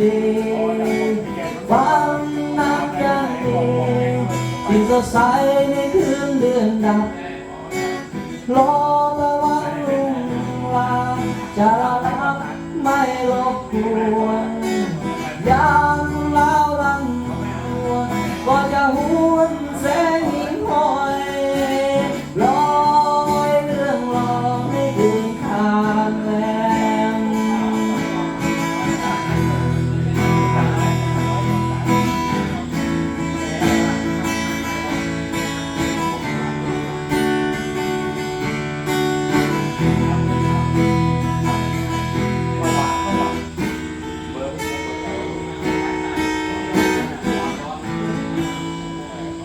ดีความนักยังดีจะตสดใสในคืนเดือนดับรอตะวันลุ่งลาจะรักไม่ลบกลัว